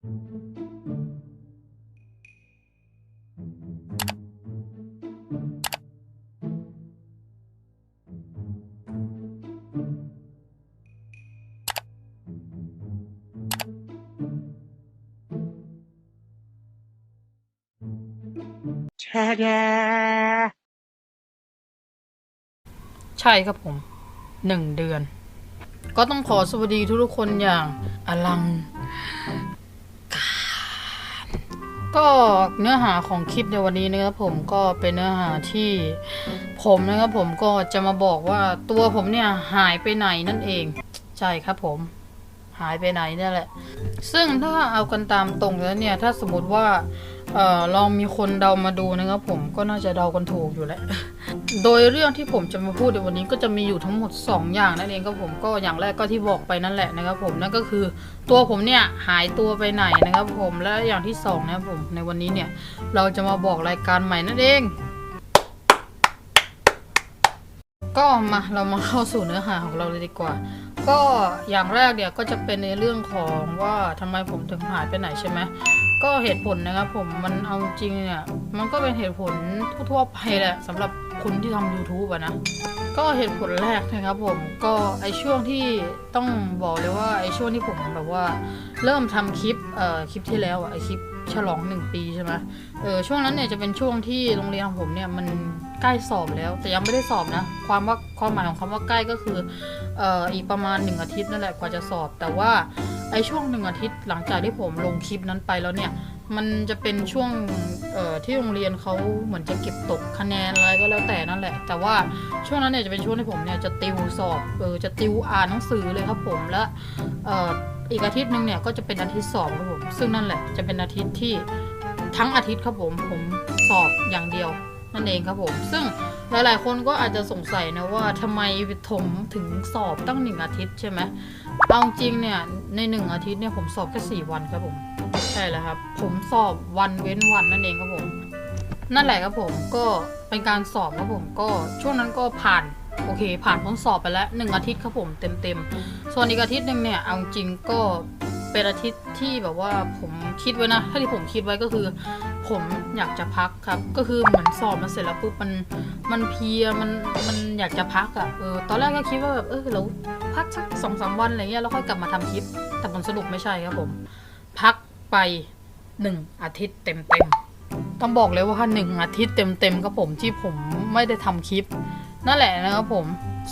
ใช่ครับผมหนึ่งเดือน ก็ต้องขอสวัสดีทุกๆคนอย่างอลัง ก็เนื้อหาของคลิปในวันนี้นะครับผมก็เป็นเนื้อหาที่ผมนะครับผมก็จะมาบอกว่าตัวผมเนี่ยหายไปไหนนั่นเอง ใช่ครับผมหายไปไหนเนี่ยแหละ ซึ่งถ้าเอากันตามตรงแล้วเนี่ย ถ้าสมมติว่าเออลองมีคนเดามาดูนะครับผมก็น่าจะเดากันถูกอยู่แหละ โดยเรื่องที่ผมจะมาพูดในวันนี้ก็จะมีอยู่ทั้งหมด 2 อย่างนั่นเองครับผมก็อย่างแรกก็ที่บอกไปนั่นแหละนะครับผมนั่นก็คือตัวผมเนี่ยหายตัวไปไหนนะครับผมและอย่างที่สองนะครับผมในวันนี้เนี่ยเราจะมาบอกรายการใหม่นั่นเองก็มาเรามาเข้าสู่เนื้อหาของเราเลยดีกว่า ก็อย่างแรกเนี่ยก็จะเป็นในเรื่องของว่าทำไมผมถึงหายไปไหนใช่ไหมก็เหตุผลนะครับผมมันเอาจริงเนี่ยมันก็เป็นเหตุผลทั่วๆไปแหละสำหรับ คนที่ทำ YouTube อะนะ ก็เหตุผลแรกนะครับผมก็ไอช่วงที่ต้องบอกเลยว่าไอช่วงที่ผมแบบว่า เริ่มทำคลิปเอ่อคลิปที่แล้วอะไอคลิปฉลองหนึ่งปีใช่ไหมเออช่วงนั้นเนี่ยจะเป็นช่วงที่โรงเรียนของผมเนี่ยมันใกล้สอบแล้ว แต่ยังไม่ได้สอบนะ ความว่าความหมายของคำว่าใกล้ก็คือเอ่ออีกประมาณหนึ่งอาทิตย์นั่นแหละกว่าจะสอบ แต่ว่าไอช่วงหนึ่งอาทิตย์หลังจากที่ผมลงคลิปนั้นไปแล้วเนี่ย มันจะเป็นช่วงที่โรงเรียนเขาเหมือนจะเก็บตกคะแนนอะไรก็แล้วแต่นั่นแหละ แต่ว่าช่วงนั้นเนี่ยจะเป็นช่วงที่ผมเนี่ยจะติวสอบเออจะติวอ่านหนังสือเลยครับผมและอีกอาทิตย์หนึ่งเนี่ยก็จะเป็นอาทิตย์สอบครับผมซึ่งนั่นแหละจะเป็นอาทิตย์ที่ทั้งอาทิตย์ครับผมผมสอบอย่างเดียวนั่นเองครับผม ซึ่งหลาย ๆ คนก็อาจจะสงสัยนะว่าทำไมผมถึงสอบตั้งหนึ่งอาทิตย์ใช่ไหมเอาจริงเนี่ยในหนึ่งอาทิตย์เนี่ยผมสอบแค่สี่วันครับผม ช่แล้วครับ ผมสอบวันเว้นวันนั่นเองครับผม นั่นแหละครับผมก็เป็นการสอบครับผมก็ช่วงนั้นก็ผ่านโอเค ผ่านพ้นสอบไปแล้วหนึ่งอาทิตย์ครับผมเต็มเต็มๆส่วนอีกอาทิตย์หนึ่งเนี่ยเอาจริงก็เป็นอาทิตย์ที่แบบว่าผมคิดไว้นะถ้าที่ผมคิดไว้ก็คือ ผมอยากจะพักครับ ก็คือเหมือนสอบมาเสร็จแล้วปุ๊บมันมันเพียมันมันอยากจะพักอะ่ะเออตอนแรกก็คิดว่าแบบเออเราพักสักสองสามวันอะไรเงี้ยแล้วค่อยกลับมาทำคลิป แต่ผลสรุปไม่ใช่ครับผม พัก ไปหนึ่งอาทิตย์เต็มๆ ต้องบอกเลยว่าหนึ่งอาทิตย์เต็มๆครับผมที่ผมไม่ได้ทำคลิป นั่นแหละนะครับผม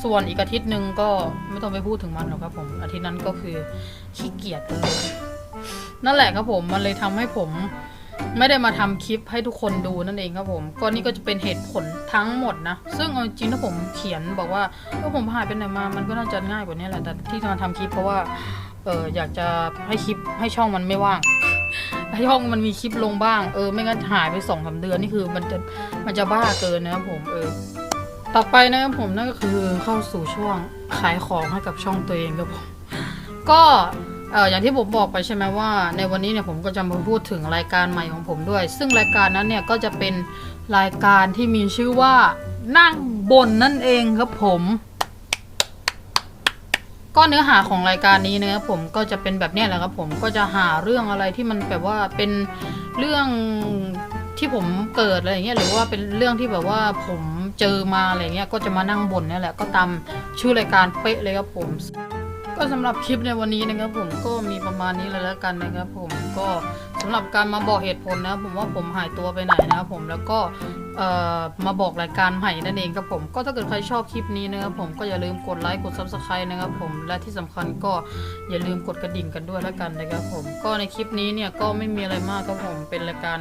ส่วนอีกอาทิตย์หนึ่งก็ไม่ต้องไปพูดถึงมันหรอกครับผม อาทิตย์นั้นก็คือขี้เกียจเลยนั่นแหละครับผมมันเลยทำให้ผมไม่ได้มาทำคลิปให้ทุกคนดูนั่นเองครับผมก็นี่ก็จะเป็นเหตุผลทั้งหมดนะ ซึ่งเอาจริงถ้าผมเขียนบอกว่าเออผมหายไปไหนมา มันก็น่าจะง่ายกว่านี้แหละ แต่ที่มาทำคลิปเพราะว่า เอออยากจะให้คลิปให้ช่องมันไม่ว่าง ช่องมันมีคลิปลงบ้าง เออ ไม่งั้นหายไปสองสาเดือนนี่คือมันจะมันจะบ้าเกินนะครับผมเออ ต่อไปนะครับผมนั่นก็คือเข้าสู่ช่วงขายของให้กับช่องตัวเองครับผมก็เอออย่างที่ผมบอกไปใช่ไหมว่า ในวันนี้เนี่ยผมก็จะมาพูดถึงรายการใหม่ของผมด้วย ซึ่งรายการนั้นเนี่ยก็จะเป็นรายการที่มีชื่อว่านั่งบนนั่นเองครับผม ก็เนื้อหาของรายการนี้นะครับผมก็จะเป็นแบบเนี้ยแหละครับผมก็จะหาเรื่องอะไรที่มันแบบว่าเป็นเรื่องที่ผมเกิดอะไรอย่างเงี้ยหรือว่าเป็นเรื่องที่แบบว่าผมเจอมาอะไรเงี้ยก็จะมานั่งบ่นนี่แหละก็ตามชื่อรายการเป๊ะเลยครับผม ก็สำหรับคลิปในวันนี้นะครับผมก็มีประมาณนี้แล้วกันนะครับผมก็ สำหรับการมาบอกเหตุผลนะครับผมว่าผมหายตัวไปไหนนะครับผมแล้วก็มาบอกรายการใหม่นั่นเองครับผมก็ถ้าเกิดใครชอบคลิปนี้นะครับผมก็อย่าลืมกดไลค์กด subscribe นะครับผมและที่สำคัญก็อย่าลืมกดกระดิ่งกันด้วยแล้วกันนะครับผมก็ในคลิปนี้เนี่ยก็ไม่มีอะไรมากครับผมเป็นรายการ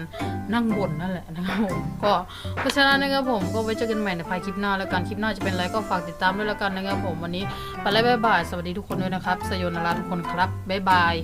นั่งบ่นนั่นแหละนะครับผมก็เพราะฉะนั้นนะครับผมก็ไว้เจอกันใหม่ในภายคลิปหน้าแล้วกันคลิปหน้าจะเป็นอะไรก็ฝากติดตามด้วยแล้วกันนะครับผมวันนี้ไปแล้วบ๊ายบายสวัสดีทุกคนด้วยนะครับสยนาราทุกคนครับบ๊ายบาย